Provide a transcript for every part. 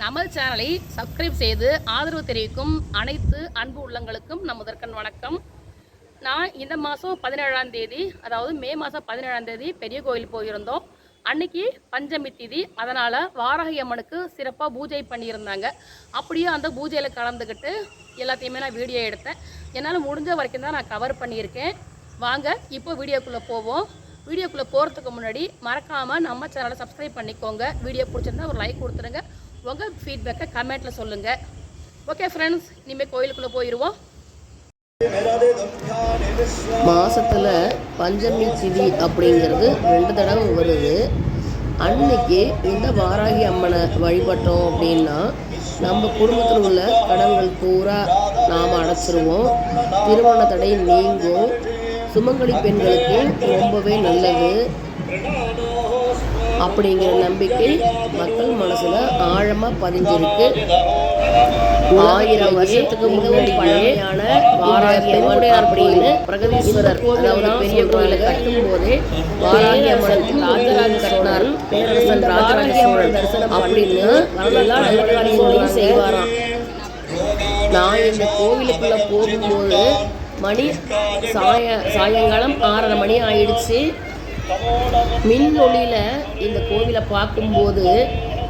நமது சேனலை சப்ஸ்கிரைப் செய்து ஆதரவு தெரிவிக்கும் அனைத்து அன்பு உள்ளங்களுக்கும் நம் முதற்கண் வணக்கம். நான் இந்த மாதம் பதினேழாம் தேதி அதாவது மே மாதம் பதினேழாம் தேதி பெரிய கோயில் போயிருந்தோம். அன்னைக்கு பஞ்சமி திதி. அதனால் வாராகி அம்மனுக்கு சிறப்பாக பூஜை பண்ணியிருந்தாங்க. அப்படியே அந்த பூஜையில் கலந்துக்கிட்டு எல்லாத்தையுமே நான் வீடியோ எடுத்தேன். என்னால் முடிஞ்ச வரைக்கும் தான் நான் கவர் பண்ணியிருக்கேன். வாங்க இப்போ வீடியோக்குள்ளே போவோம். வீடியோக்குள்ளே போகிறதுக்கு முன்னாடி மறக்காமல் நம்ம சேனலை சப்ஸ்கிரைப் பண்ணிக்கோங்க. வீடியோ பிடிச்சிருந்தா ஒரு லைக் கொடுத்துருங்க உங்கள் ஃபீட்பேக்கை கமெண்ட்டில் சொல்லுங்கள் ஓகே ஃப்ரெண்ட்ஸ் இனிமேல் கோயிலுக்குள்ளே போயிடுவோம் மாசத்துல பஞ்சமி திதி அப்படிங்கிறது ரெண்டு தடவை வருது. அன்னைக்கு இந்த வாராகி அம்மனை வழிபட்டோம் அப்படின்னா நம்ம குடும்பத்தில் உள்ள கடன்கள் பூரா நாம் அடைச்சிருவோம். திருமண தடை நீங்கும். சுமங்கலி பெண்களுக்கு ரொம்பவே நல்லது. அப்படிங்கிற நம்பிக்கை மக்கள் மனசுல ஆழமா பதிஞ்சிருக்கு. ஆயிரம் வருஷத்துக்கு முன்னாடி பழமையான வாராகி அம்மன் அப்படின்னு பிரகதீஸ்வரர் அதாவது பெரிய கோயிலை கட்டும் போதே வாராகி அம்மன் ராஜராஜ கட்டினார் பேரரசன் ராஜராஜ சோழன் அப்படின்னு எல்லா நல்காரியங்களையும் செய்வாராம். நான் இந்த கோவிலுக்குள்ள போகும்போது மணி சாய சாயங்காலம் ஆறரை மணி ஆயிடுச்சு. மின் ஒளியில் இந்த கோவிலை பார்க்கும்போது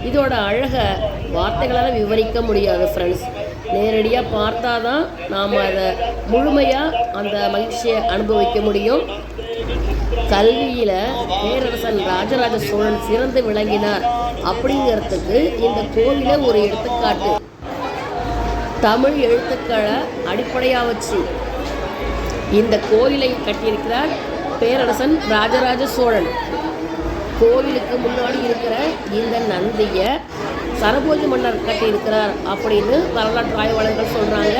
இதோட அழகை வார்த்தைகளால் விவரிக்க முடியாது ஃப்ரெண்ட்ஸ் நேரடியாக பார்த்தா தான் நாம் அதை முழுமையாக அந்த மகிழ்ச்சியை அனுபவிக்க முடியும். கல்வியில் பேரரசன் ராஜராஜ சோழன் சிறந்து விளங்கினார் அப்படிங்கிறதுக்கு இந்த கோவிலை ஒரு எடுத்துக்காட்டு. தமிழ் எழுத்துக்களை அடிப்படையாக வச்சு இந்த கோயிலை கட்டியிருக்கிறார் பேரரசன் ராஜராஜ சோழன். கோவிலுக்கு முன்னாடி இருக்கிற இந்த நந்தியை சரபோஜி மன்னர் கட்டியிருக்கிறார் அப்படின்னு வரலாற்று ஆய்வாளர்கள் சொல்கிறாங்க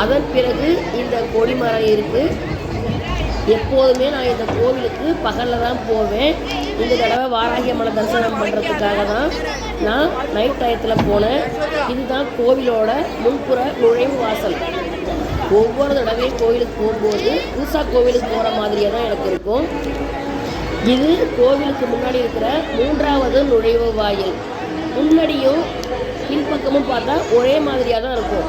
அதன் பிறகு இந்த கொடிமரம் இருக்குது எப்போதுமே நான் இந்த கோவிலுக்கு பகலில் தான் போவேன். இந்த தடவை வாராகி அம்மனை தரிசனம் பண்ணுறதுக்காக தான் நான் நைட் டயத்தில் போனேன். இதுதான் கோவிலோட முன்புற நுழைவு வாசல். ஒவ்வொரு தடவையும் கோவிலுக்கு போகும்போது புதுசாக கோவிலுக்கு போகிற மாதிரியே தான் எனக்கு இருக்கும். இது கோவிலுக்கு முன்னாடி இருக்கிற மூன்றாவது நுழைவு வாயில். முன்னாடியும் பின்பக்கமும் பார்த்தா ஒரே மாதிரியாக தான் இருக்கும்.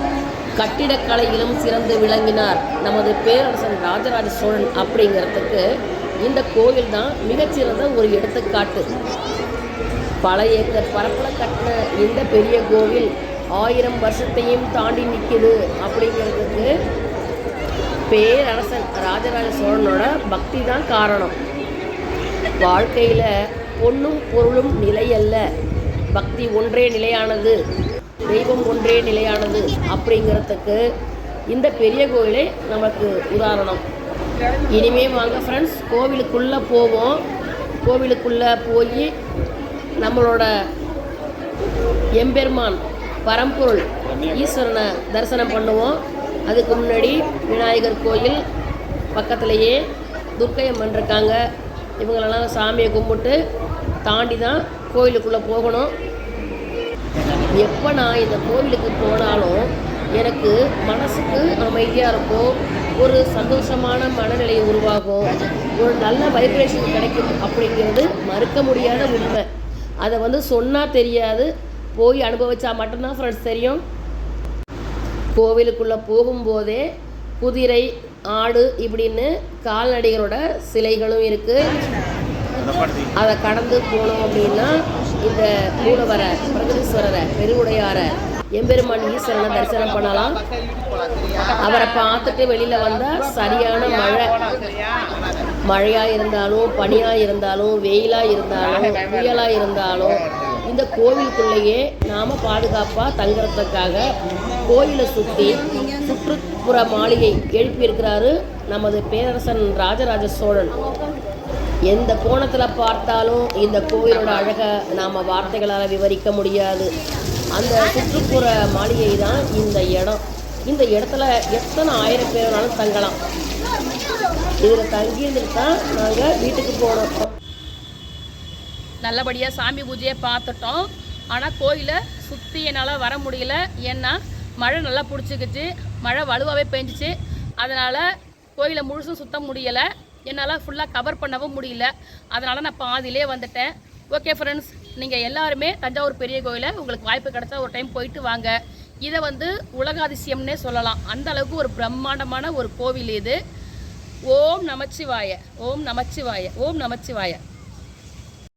கட்டிடக்கலையிலும் சிறந்து விளங்கினார் நமது பேரரசன் ராஜராஜ சோழன் அப்படிங்கிறதுக்கு இந்த கோவில் தான் மிகச்சிறந்த ஒரு எடுத்துக்காட்டு. பல ஏக்கர் பரப்பில் கட்டின இந்த பெரிய கோவில் ஆயிரம் வருஷத்தையும் தாண்டி நிற்குது அப்படிங்கிறதுக்கு பேரரசன் ராஜராஜ சோழனோட பக்தி தான் காரணம். வாழ்க்கையில் பொண்ணும் பொருளும் நிலையல்ல. பக்தி ஒன்றே நிலையானது தெய்வம் ஒன்றே நிலையானது அப்படிங்கிறதுக்கு இந்த பெரிய கோயிலே நமக்கு உதாரணம். இனிமே வாங்க ஃப்ரெண்ட்ஸ் கோவிலுக்குள்ளே போவோம். கோவிலுக்குள்ளே போய் நம்மளோட எம்பெருமான் பரம்பொருள் ஈஸ்வரனை தரிசனம் பண்ணுவோம். அதுக்கு முன்னாடி விநாயகர் கோயில் பக்கத்துலேயே துர்க்கையம்மன் இருக்காங்க. இவங்களெல்லாம் சாமியை கும்பிட்டு தாண்டி தான் கோயிலுக்குள்ளே போகணும். எப்போ நான் இந்த கோவிலுக்கு போனாலும் எனக்கு மனசுக்கு அமைதியாக இருக்கும். ஒரு சந்தோஷமான மனநிலை உருவாகும். ஒரு நல்ல வைப்ரேஷன் கிடைக்கும் அப்படிங்கிறது மறுக்க முடியாத உண்மை. அதை வந்து சொன்னால் தெரியாது. போய் அனுபவிச்சா மட்டும்தான் ஃப்ரெண்ட்ஸ் தெரியும். கோவிலுக்குள்ளே போகும்போதே குதிரை ஆடு இப்படின்னு கால்நடைகளோட சிலைகளும் இருக்குது அதை கடந்து போனோம் அப்படின்னா இந்த மூலவரை பிரகதீஸ்வரரை பெருவுடையாரை எம்பெருமான் ஈஸ்வரனை தரிசனம் பண்ணலாம். அவரை பார்த்துட்டு வெளியில் வந்தால் சரியான மழை. மழையாக இருந்தாலும் பனியாக இருந்தாலும் வெயிலாக இருந்தாலும் புயலாக இருந்தாலும் இந்த கோவிலுக்குள்ளேயே நாம் பாதுகாப்பாக தங்குறதுக்காக கோயிலை சுற்றி சுற்றுப்புற மாளிகை எழுப்பியிருக்கிறாரு நமது பேரரசன் ராஜராஜ சோழன். எந்த கோணத்தில் பார்த்தாலும் இந்த கோவிலோட அழகை நாம் வார்த்தைகளால் விவரிக்க முடியாது. அந்த சுற்றுப்புற மாளிகை தான் இந்த இடம். இந்த இடத்துல எத்தனை ஆயிரம் பேர் வேணாலும் தங்கலாம். இதில் தங்கியிருந்துட்டு தான் நாங்கள் வீட்டுக்கு போனோம். நல்லபடியாக சாமி பூஜையை பார்த்துட்டோம். ஆனால் கோயிலை சுற்றி என்னால் வர முடியல. ஏன்னா மழை நல்லா பிடிச்சிக்கிச்சு. மழை வலுவாகவே பெஞ்சிச்சு. அதனால் கோயிலை முழுசும் சுத்த முடியலை. என்னால் ஃபுல்லாக கவர் பண்ணவும் முடியல. அதனால் நான் பாதியிலே வந்துட்டேன். ஓகே ஃப்ரெண்ட்ஸ் நீங்கள் எல்லாருமே தஞ்சாவூர் பெரிய கோயிலை உங்களுக்கு வாய்ப்பு கிடைச்சா ஒரு டைம் போயிட்டு வாங்க. இதை வந்து உலக அதிசயம்னே சொல்லலாம். அந்த அளவுக்கு ஒரு பிரம்மாண்டமான ஒரு கோவில் இது. ஓம் நமச்சிவாய. ஓம் நமச்சிவாய. ஓம் நமச்சிவாய.